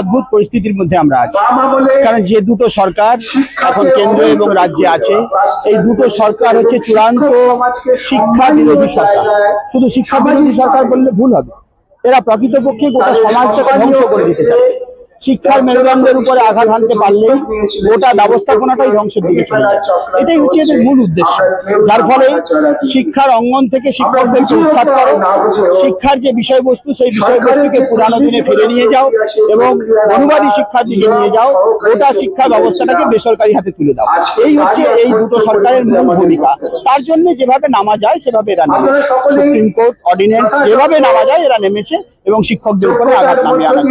অদ্ভুত পরিস্থিতির মধ্যে আমরা আছি। কারণ যে দুটো সরকার এখন কেন্দ্র এবং রাজ্যে আছে, এই দুটো সরকার হচ্ছে চূড়ান্ত শিক্ষা বিরোধী সরকার। শুধু শিক্ষা বিরোধী সরকার বললে ভুল হবে। এরা প্রকৃতপক্ষে গোটা সমাজটাকে ধ্বংস করে দিতে চাচ্ছে। শিক্ষার মেরুদণ্ডের উপরে আঘাত হানতে পারলেই গোটা ব্যবস্থাপনাটাই ধ্বংসের দিকে চলে যায়। এটাই হচ্ছে এদের মূল উদ্দেশ্য। যার ফলে শিক্ষার অঙ্গন থেকে শিক্ষকদেরকে উৎখাত করো। শিক্ষার যে বিষয়বস্তু সেই বিষয়বস্তুকে পুরানো দিনে ফিরে নিয়ে যাও এবং অনুবাদী শিক্ষার দিকে নিয়ে যাও। গোটা শিক্ষা ব্যবস্থাটাকে বেসরকারি হাতে তুলে দাও। এই হচ্ছে এই দুটো সরকারের মূল ভূমিকা। তার জন্য যেভাবে নামা যায় সেভাবে এরা নেমেছে। সুপ্রিম কোর্ট অর্ডিন্যান্স যেভাবে নামা যায় এরা নেমেছে। এবং শিক্ষকদের উপরে আঘাত নামিয়ে আনার?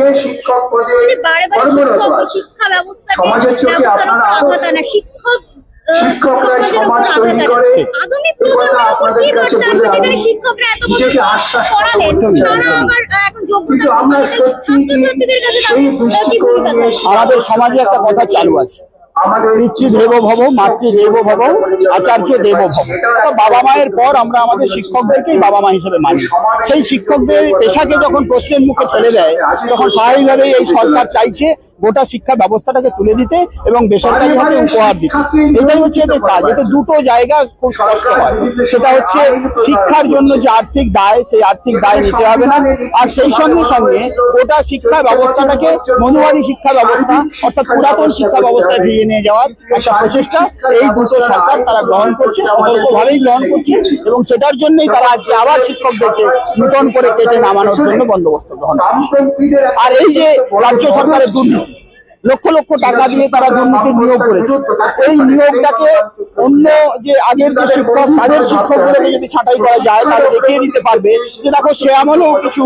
আমাদের সমাজে একটা কথা চালু আছে। আমাদের পিতৃদেব ভব মাতৃ দেব ভব আচার্য দেব ভব বাবা মায়ের পর আমরা আমাদের শিক্ষকদেরকেই বাবা মা হিসেবে মানি। সেই শিক্ষকদের পেশাকে যখন প্রশ্নের মুখে ফেলে দেয়, তখন স্বাভাবিকভাবেই এই সরকার চাইছে গোটা শিক্ষা ব্যবস্থাটাকে তুলে দিতে এবং বেসরকারি হাতে উপহার দিতে। এটাই হচ্ছে এদের কাজ। এতে দুটো জায়গা খুব স্পষ্ট হয়। সেটা হচ্ছে শিক্ষার জন্য যে আর্থিক দায়, সেই আর্থিক দায় নিতে হবে না। আর সেই সঙ্গে সঙ্গে গোটা শিক্ষা ব্যবস্থাটাকে মনুবাদী শিক্ষা ব্যবস্থা, অর্থাৎ পুরাতন শিক্ষা ব্যবস্থায় ফিরিয়ে নিয়ে যাওয়ার একটা প্রচেষ্টা এই দুটো সরকার তারা গ্রহণ করছে, সতর্কভাবেই গ্রহণ করছে এবং সেটার জন্যই তারা আজকে আবার শিক্ষকদেরকে নূতন করে কেটে নামানোর জন্য বন্দোবস্ত গ্রহণ করছে। আর এই যে রাজ্য সরকারের দুর্নীতি লক্ষ লক্ষ টাকা দিয়ে তারা দুর্নীতির নিয়োগ করেছে। এই নিয়োগটাকে অন্য যে আগের যে শিক্ষক, তাদের শিক্ষকগুলোকে যদি ছাঁটাই করা যায় তাহলে দেখিয়ে দিতে পারবে যে, দেখো সে আমলেও কিছু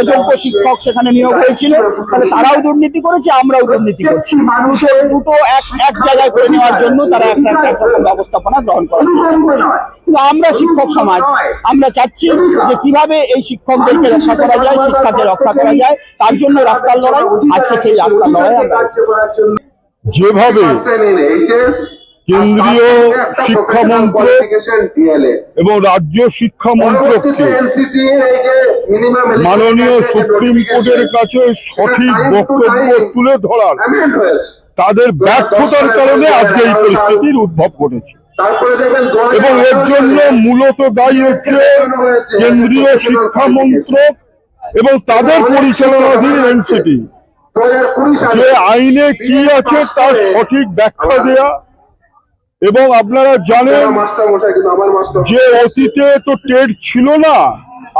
অযোগ্য শিক্ষক সেখানে নিয়োগ হয়েছিল। তাহলে তারাও দুর্নীতি করেছে, আমরাও দুর্নীতি করছি। দুটো দুটো এক এক জায়গায় করে নেওয়ার জন্য তারা একটা একরকম ব্যবস্থাপনা গ্রহণ করার চেষ্টা করছে। কিন্তু আমরা শিক্ষক সমাজ, আমরা চাচ্ছি যে কীভাবে এই শিক্ষকদেরকে রক্ষা করা যায়, শিক্ষাকে রক্ষা করা যায়, তার জন্য রাস্তার লড়াই, আজকে সেই রাস্তার লড়াই আমরা। যেভাবে কেন্দ্রীয় শিক্ষা মন্ত্রক এবং রাজ্য শিক্ষা মন্ত্রককে মাননীয় সুপ্রিম কোর্টের কাছে সঠিক বক্তব্য তুলে ধরার তাদের ব্যর্থতার কারণে আজকে এই পরিস্থিতির উদ্ভব ঘটেছে। এবং এর জন্য মূলত দায়ী হচ্ছে কেন্দ্রীয় শিক্ষা মন্ত্রক। এবং তাদের পরিচালনাধীন এনসিটি যে আইনে কি আছে তার সঠিক ব্যাখ্যা দেয়া। এবং আপনারা জানেন যে অতীতে তো টেট ছিল না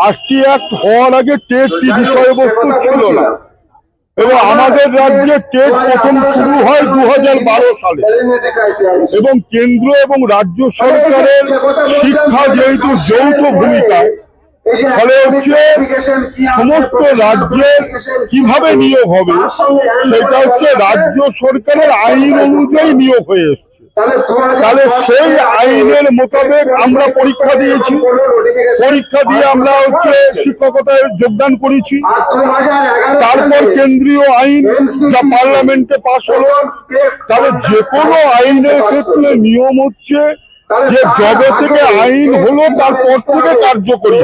আটটি অ্যাক্ট হওয়ার আগে টেট কি বিষয়বস্তু ছিল না। এবং আমাদের রাজ্যে টেট প্রথম শুরু হয় দু হাজার বারো সালে। এবং কেন্দ্র এবং রাজ্য সরকারের শিক্ষা যেহেতু যৌথ ভূমিকায় ফলে হচ্ছে সমস্ত রাজ্যের কীভাবে নিয়োগ হবে? সেটা হচ্ছে রাজ্য সরকারের আইন অনুযায়ী নিয়োগ হয়ে এসছে। তাহলে সেই আইনের মোতাবেক আমরা পরীক্ষা দিয়েছি। পরীক্ষা দিয়ে আমরা হচ্ছে শিক্ষকতায় যোগদান করেছি। তারপর কেন্দ্রীয় আইন যা পার্লামেন্টে পাশ হলো তাহলে যে কোনো আইনের ক্ষেত্রে নিয়ম হচ্ছে যে জবে থেকে আইন হলো তারপর থেকে কার্যকরী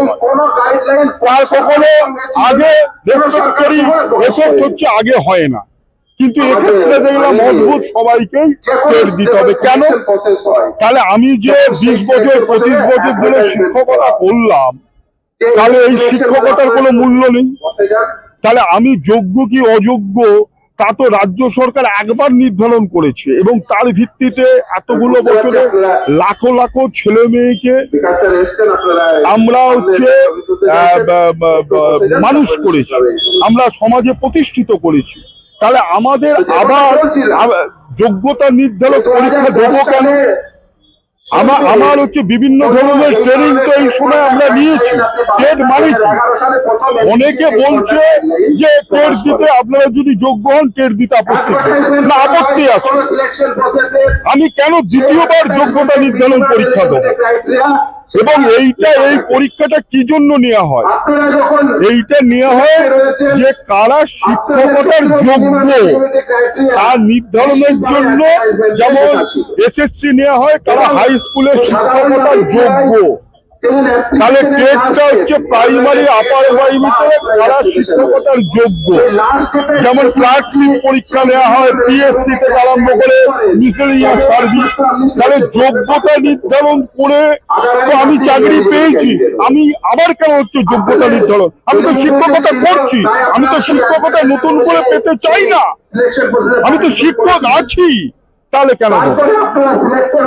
তার কখনো আগে হচ্ছে আগে হয় না। কিন্তু এক্ষেত্রে দেখলাম অদ্ভুত সবাইকেই টের দিতে হবে। কেন? তাহলে আমি যে বিশ বছর পঁচিশ বছর ধরে শিক্ষকতা করলাম তাহলে এই শিক্ষকতার কোনো মূল্য নেই। তাহলে আমি যোগ্য কি অযোগ্য? তা তো রাজ্য সরকার একবার নির্ধারণ করেছে এবং তার ভিত্তিতে এতগুলো বছরে লাখো লাখো ছেলে মেয়েকে আমরা হচ্ছে মানুষ করেছি। আমরা সমাজে প্রতিষ্ঠিত করেছি। তাহলে আমাদের আবার যোগ্যতা নির্ধারক পরীক্ষা দেবো কেন? আমার আমার হচ্ছে বিভিন্ন ধরনের ট্রেনিং তো এই সময় আমরা নিয়েছি। টেট মানে? অনেকে বলছে যে টেট দিতে আপনারা যদি যোগ্য হন টেট দিতে আপত্তি না, আপত্তি আছে। আমি কেন দ্বিতীয়বার যোগ্যতা নির্ধারণ পরীক্ষা দেবো? এবং এইটা এই পরীক্ষাটা কি জন্য নেওয়া হয়? এইটা নেওয়া হয় যে কারা শিক্ষকতার যোগ্য তা নির্ধারণের জন্য যেমন এসএসসি নেওয়া হয় কারা হাই স্কুলের শিক্ষকতার যোগ্য। তাহলে টেটটা হচ্ছে প্রাইমারি আপার প্রাইমারিতে যারা শিক্ষকতার যোগ্য। যেমন ক্লার্কশিপ পরীক্ষা নেওয়া হয় পিএসসি থেকে আরম্ভ করে মিসেলিয়াস সার্ভিস তাহলে যোগ্যতা নির্ধারণ করে তো আমি চাকরি পেয়েছি, আমি আবার কেন হচ্ছে যোগ্যতা নির্ধারণ? আমি তো শিক্ষকতা করছি, আমি তো শিক্ষকতা নতুন করে পেতে চাই না। আমি তো শিক্ষক আছি, তাহলে কেন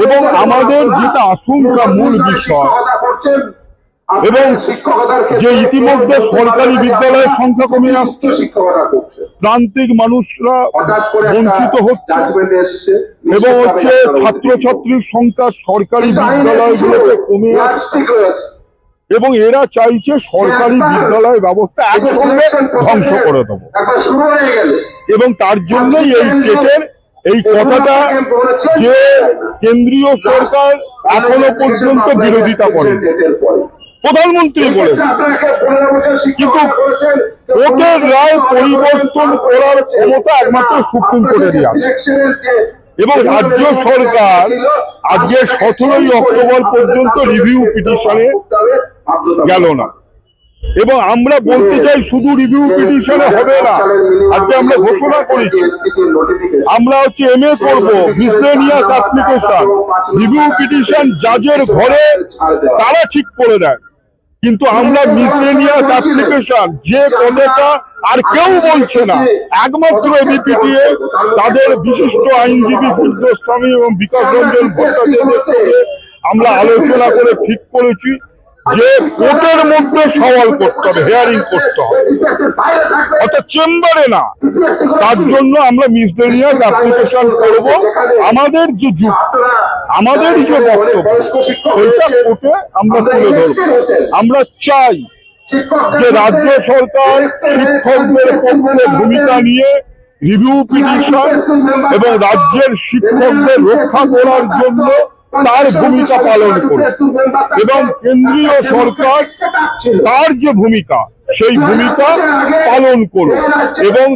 এবং আমাদের যেটা আশঙ্কা মূল বিষয় এবং যে ইতিমধ্যে সরকারি বিদ্যালয়ের সংখ্যা কমে আসছে প্রান্তিক মানুষরা বঞ্চিত হচ্ছে এবং হচ্ছে ছাত্রছাত্রীর সংখ্যা সরকারি বিদ্যালয়গুলোতে কমে আসছে। এবং এরা চাইছে সরকারি বিদ্যালয় ব্যবস্থা একসঙ্গে ধ্বংস করে দেবো। এবং তার জন্যই এই টেটের এই কথাটা যে কেন্দ্রীয় সরকার এখনও পর্যন্ত বিরোধিতা করে প্রধানমন্ত্রী বলে কিন্তু কোর্টের রায় পরিবর্তন করার ক্ষমতা একমাত্র সুপ্রিম কোর্টেরই আছে। এবং রাজ্য সরকার আজকে সতেরোই অক্টোবর পর্যন্ত রিভিউ পিটিশনে গেল না। এবং আমরা বলতে চাই শুধু রিভিউ পিটিশনে হবে না। আজকে আমরা ঘোষণা করেছি। আমরা হচ্ছে এম এ করব মিসলেনিয়াস অ্যাপ্লিকেশন রিভিউ পিটিশন জাজের ঘরে তারা ঠিক করে দেয়। কিন্তু আমরা মিসলেনিয়াস অ্যাপ্লিকেশন যে কথাটা আর কেউ বলছে না। একমাত্র এবিপিটিএ তাদের বিশিষ্ট আইনজীবী ফিরদোস্বামী এবং বিকাশ রঞ্জন ভট্টাচার্যের সঙ্গে আমরা আলোচনা করে ঠিক করেছি। যে কোর্টের মধ্যে সওয়াল করতে হবে হেয়ারিং করতে হবে। অর্থাৎ চেম্বারে না। তার জন্য আমরা মিসলেনিয়াস অ্যাপ্লিকেশন করব। আমাদের যে যুগ আমাদের যে বক্তব্য, সেইটা কোর্টে আমরা তুলে ধরব। আমরা চাই যে রাজ্য সরকার শিক্ষকদের পক্ষে ভূমিকা নিয়ে রিভিউ পিটিশন এবং রাজ্যের শিক্ষকদের রক্ষা করার জন্য তার ভূমিকা পালন করবে। এবং কেন্দ্রীয় সরকার তার যে ভূমিকা সেই ভূমিকা পালন করুক। এবং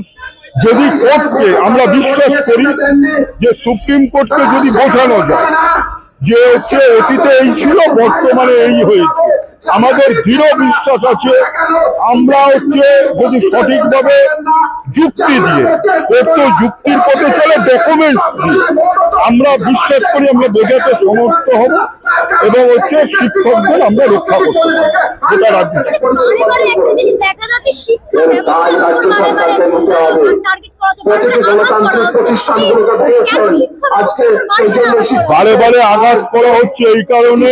যদি কোর্টকে আমরা বিশ্বাস করি যে সুপ্রিম কোর্টকে যদি বোঝানো যায় যে হচ্ছে অতীতে এই ছিল বর্তমানে এই হয়েছে আমাদের দৃঢ় বিশ্বাস আছে আমরা হচ্ছে যদি সঠিকভাবে যুক্তি দিয়ে কোর্ট যুক্তির পথে চলে ডকুমেন্টস দিয়ে আমরা বিশ্বাস করি আমরা বোঝাতে সমর্থ হব এবং হচ্ছে শিক্ষকদের আমরা রক্ষা করতে পারব যেটা রাজ্য বারে বারে আঘাত করা হচ্ছে এই কারণে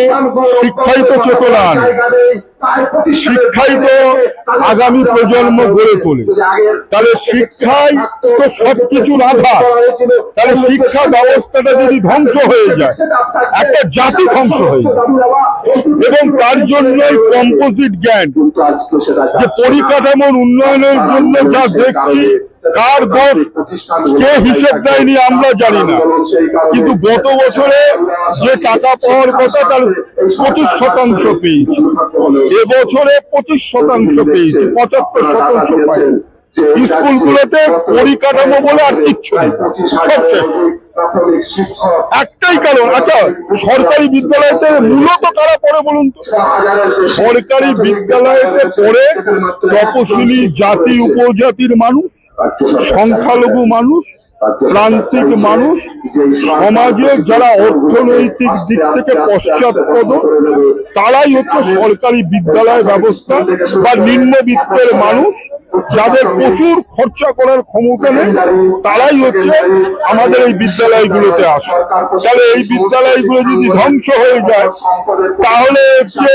শিক্ষাই তো চেতনা আনে এখানেই শিক্ষাই তো আগামী প্রজন্ম গড়ে তোলে। তাহলে শিক্ষাই তো সবকিছুর আধার। তাহলে শিক্ষা ব্যবস্থাটা যদি ধ্বংস হয়ে যায় একটা জাতি ধ্বংস হয়ে যায়। এবং তার জন্যই কম্পোজিট জ্ঞান। যে পরিকাঠামোর উন্নয়নের জন্য যা দেখছি কার দোষ কে হিসেব দেয়নি আমরা জানি না। কিন্তু গত বছরে যে টাকা পাওয়ার কথা তার পঁচিশ শতাংশ পেয়েছি। এবছরে পঁচিশ শতাংশ পেয়েছে, পঁচাত্তর শতাংশ পাই স্কুলগুলোতে পরিকাঠামো বলে আর কিচ্ছু নেই, সব শেষ। একটাই কারণ আচ্ছা সরকারি বিদ্যালয়তে মূলত কারা পড়ে বলুন তো? সরকারি বিদ্যালয়তে পড়ে তপশিলি জাতি, উপজাতির মানুষ, সংখ্যালঘু মানুষ প্রান্তিক মানুষ সমাজে যারা অর্থনৈতিক দিক থেকে পশ্চাৎপদ, তারাই হচ্ছে সরকারি বিদ্যালয় ব্যবস্থা বা নিম্নবিত্তের মানুষ যাদের প্রচুর খরচা করার ক্ষমতা নেই, তারাই হচ্ছে আমাদের এই বিদ্যালয়গুলোতে আসে। তাহলে এই বিদ্যালয়গুলো যদি ধ্বংস হয়ে যায়, তাহলে হচ্ছে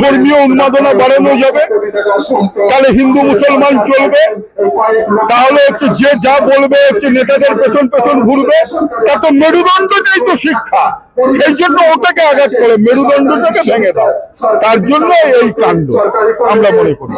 ধর্মীয় উন্মাদনা বাড়ানো যাবে, তাহলে হিন্দু মুসলমান চলবে, তাহলে হচ্ছে যে যা বলবে হচ্ছে নেতাদের পেছন পেছন ঘুরবে, তা তো মেরুদণ্ডটাই তো শিক্ষা। সেই জন্য ওটাকে আঘাত করে, মেরুদণ্ডটাকে ভেঙে দাও। তার জন্য এই কাণ্ড, আমরা মনে করি।